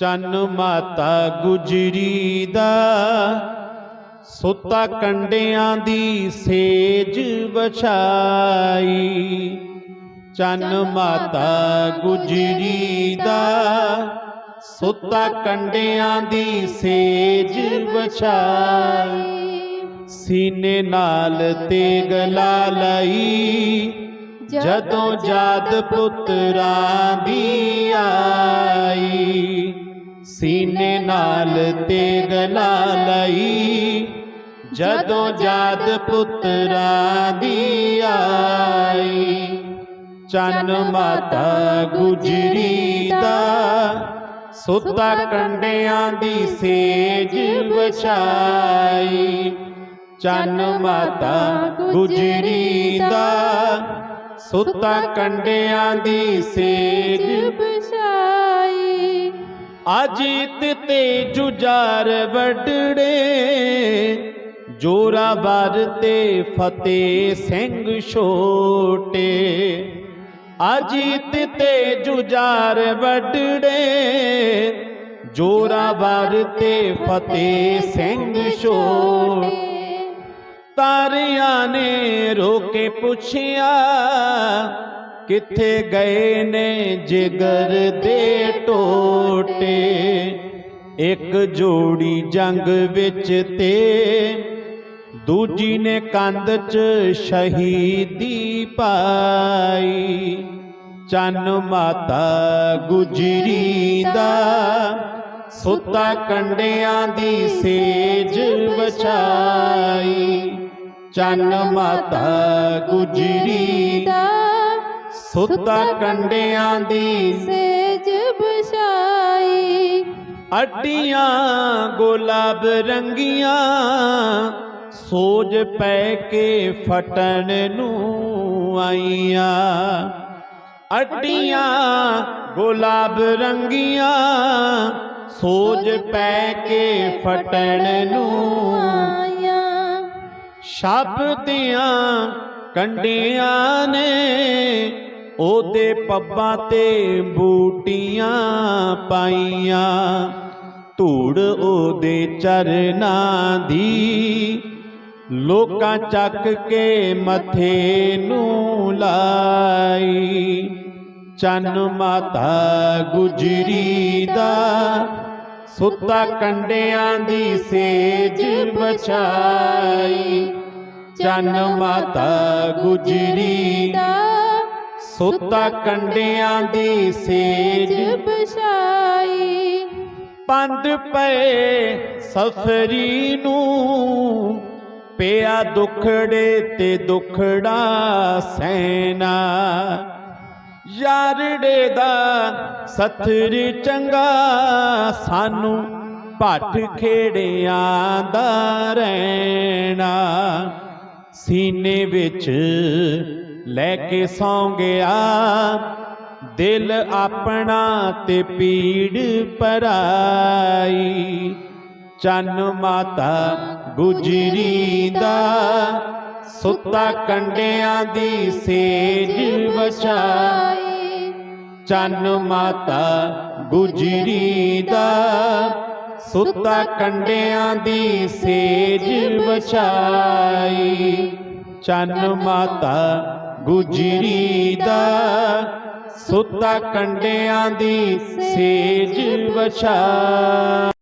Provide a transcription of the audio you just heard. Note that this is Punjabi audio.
ਚੰਨ ਮਾਤਾ ਗੁਜਰੀ ਦਾ ਸੁੱਤਾ ਕੰਡਿਆਂ ਦੀ ਸੇਜ ਵਿਛਾਈ। ਚੰਨ ਮਾਤਾ ਗੁਜਰੀ ਦਾ ਸੁੱਤਾ ਕੰਡਿਆਂ ਦੀ ਸੇਜ ਵਿਛਾਈ। ਸੀਨੇ ਨਾਲ ਤੇਗ ਲਾ ਲਈ ਜਦੋਂ ਜਾਦ ਪੁੱਤਰਾਂ ਦੀ ਆਈ। ਸੀਨੇ ਨਾਲ ਤੇ ਲਾ ਲਈ। ਜਦੋਂ ਜਾਦ ਪੁੱਤਰਾਂ ਦੀ ਆਈ, ਚੰਨ ਮਾਤਾ ਗੁਜਰੀ ਦਾ ਸੁੱਤਾ ਕੰਡਿਆਂ ਦੀ ਸੇਜ ਵਿਛਾਈ। ਚੰਨ ਮਾਤਾ ਗੁਜਰੀ ਦਾ ਸੁੱਤਾ ਕੰਡਿਆਂ ਦੀ ਸੇਜ ਅਜੀਤ ਤੇ ਜੁਜਾਰ ਵਡੜੇ ਜੋਰਾਵਰ ਤੇ ਫਤਿਹ ਸਿੰਘ ਛੋਟੇ। ਅਜੀਤ ਤੇ ਜੁਜਾਰ ਵਡੜੇ ਜੋਰਾਵਰ ਤੇ ਫਤਿਹ ਸਿੰਘ ਛੋਟੇ। ਤਾਰਿਆਂ ਨੇ ਰੋਕੇ ਪੁੱਛਿਆ ਕਿੱਥੇ ਗਏ ਨੇ ਜਿਗਰ ਦੇ ਟੋਟੇ? ਇੱਕ ਜੋੜੀ ਜੰਗ ਵਿੱਚ ਤੇ, ਦੂਜੀ ਨੇ ਕੰਧ 'ਚ ਸ਼ਹੀਦੀ ਪਾਈ। ਚੰਨ ਮਾਤਾ ਗੁਜਰੀ ਦਾ, ਸੁੱਤਾ ਕੰਡਿਆਂ ਦੀ ਸੇਜ ਵਿਛਾਈ। ਚੰਨ ਮਾਤਾ ਗੁਜਰੀ ਦਾ ਸੁੱਤਾ ਕੰਡਿਆਂ ਦੀ ਸੇਜ ਬਸ਼ਾਈ ਅੱਡੀਆਂ ਗੁਲਾਬ ਰੰਗੀਆਂ ਸੋਜ ਪੈ ਕੇ ਫਟਣ ਨੂੰ ਆਈਆਂ। ਅੱਡੀਆਂ ਗੁਲਾਬ ਰੰਗੀਆਂ ਸੋਜ ਪੈ ਕੇ ਫਟਣ ਨੂੰ ਆਇਆ ਸ਼ਬਦੀਆਂ ਕੰਡੀਆਂ ਨੇ ਉਹਦੇ ਪੱਬਾਂ ਤੇ ਬੂਟੀਆਂ ਪਾਈਆਂ। ਧੂੜ ਉਹਦੇ ਚਰਨਾਂ ਦੀ। ਲੋਕਾਂ ਚੱਕ ਕੇ ਮੱਥੇ ਨੂੰ ਲਾਈ। ਚੰਨ ਮਾਤਾ ਗੁਜਰੀ ਦਾ ਸੁੱਤਾ ਕੰਡਿਆਂ ਦੀ ਸੇਜ ਬਚਾਈ ਚੰਨ ਮਾਤਾ ਗੁਜਰੀ ਸੁੱਤਾ ਕੰਡਿਆਂ ਦੀ ਸੇਜ। ਬਸ਼ਾਈ ਪੰਦ ਪਏ ਸਫਰੀ ਨੂੰ ਪਿਆ ਦੁਖੜੇ ਤੇ ਦੁਖੜਾ ਸੈਨਾ। ਯਾਰੜੇ ਦਾ ਸਥਰ ਚੰਗਾ ਸਾਨੂੰ ਭੱਠ ਖੇੜਿਆਂ ਦਾ ਰਹਿਣਾ। ਸੀਨੇ ਵਿੱਚ ਲੈ ਕੇ ਸੌਂ ਗਿਆ ਦਿਲ ਆਪਣਾ ਤੇ ਪੀੜ ਪਰਾਈ ਚੰਨ ਮਾਤਾ ਗੁਜਰੀ ਦਾ, ਸੁੱਤਾ ਕੰਡਿਆਂ ਦੀ ਸੇਜ ਵਿਛਾਈ ਚੰਨ ਮਾਤਾ ਗੁਜਰੀ ਦਾ, ਸੁੱਤਾ ਕੰਡਿਆਂ ਦੀ ਸੇਜ ਵਛਾਈ ਚੰਨ ਮਾਤਾ ਗੁਜਰੀ ਦਾ ਸੁੱਤਾ ਕੰਡਿਆਂ ਦੀ ਸੇਜ ਵਿਛਾਈ